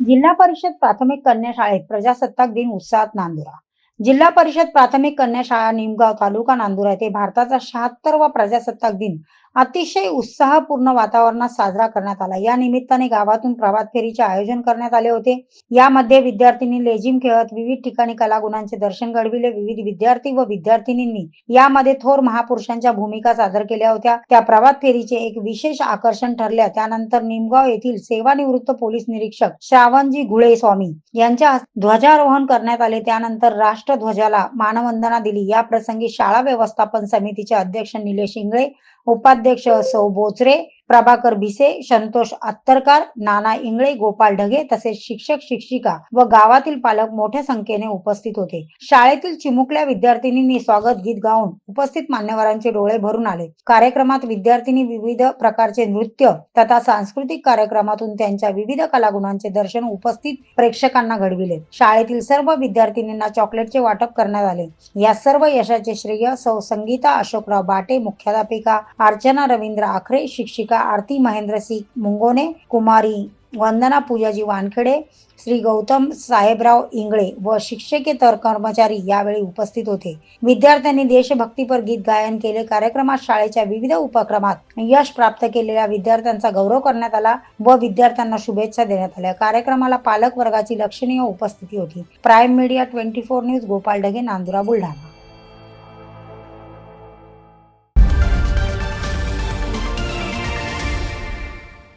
जिल्हा परिषद प्राथमिक कन्या शाळेत प्रजासत्ताक दिन उत्साहात नांदुरा. जिल्हा परिषद प्राथमिक कन्या शाळा निमगाव तालुका नांदुरा येथे भारताचा शहात्तरवा प्रजासत्ताक दिन अतिशय उत्साहपूर्ण वातावरणात साजरा करण्यात आला. या निमित्ताने गावातून प्रभात फेरीचे आयोजन करण्यात आले होते. यामध्ये विद्यार्थिनी लेझिम खेळत विविध ठिकाणी कलागुणांचे दर्शन घडविले. विविध विद्यार्थी व विद्यार्थिनींनी यामध्ये थोर महापुरुषांच्या भूमिका सादर केल्या होत्या. त्या प्रभात फेरीचे एक विशेष आकर्षण ठरल्या. त्यानंतर निमगाव येथील सेवानिवृत्त पोलीस निरीक्षक श्रावणजी घुळे स्वामी यांच्या ध्वजारोहण करण्यात आले. त्यानंतर राष्ट्र राष्ट्रध्वजाला मानवंदना दिली. या प्रसंगी शाळा व्यवस्थापन समितीचे अध्यक्ष निलेश इंगळे उपाध्यक्ष सौ बोचरे प्रभाकर भिसे संतोष अत्तरकार नाना इंगळे गोपाल ढगे तसेच शिक्षक शिक्षिका व गावातील पालक मोठ्या संख्येने उपस्थित होते. शाळेतील चिमुकल्या विद्यार्थिनींनी स्वागत गीत गाऊन उपस्थित मान्यवरांचे डोळे भरून आले. कार्यक्रमात विद्यार्थिनी विविध प्रकारचे नृत्य तथा सांस्कृतिक कार्यक्रमातून त्यांच्या विविध कलागुणांचे दर्शन उपस्थित प्रेक्षकांना घडविले. शाळेतील सर्व विद्यार्थिनींना चॉकलेटचे वाटप करण्यात आले. या सर्व यशाचे श्रेय सौ संगीता अशोकराव बाटे मुख्याध्यापिका अर्चना रवींद्र आखरे शिक्षिका शिक्षिका आरती महेंद्रसिंग मुंगोने कुमारी वंदना पूजाजी वानखेडे श्री गौतम साहेबराव इंगळे व शिक्षकेतर कर्मचारी यावेळी उपस्थित होते. विद्यार्थ्यांनी देशभक्तीपर गीत गायन केले. कार्यक्रमात शाळेच्या विविध उपक्रमात यश प्राप्त केलेल्या विद्यार्थ्यांचा गौरव करण्यात आला व विद्यार्थ्यांना शुभेच्छा देण्यात आल्या. कार्यक्रमाला पालक वर्गाची लक्षणीय उपस्थिती होती. Prime media twenty four news Gopal Dhage Nandura Buldhana.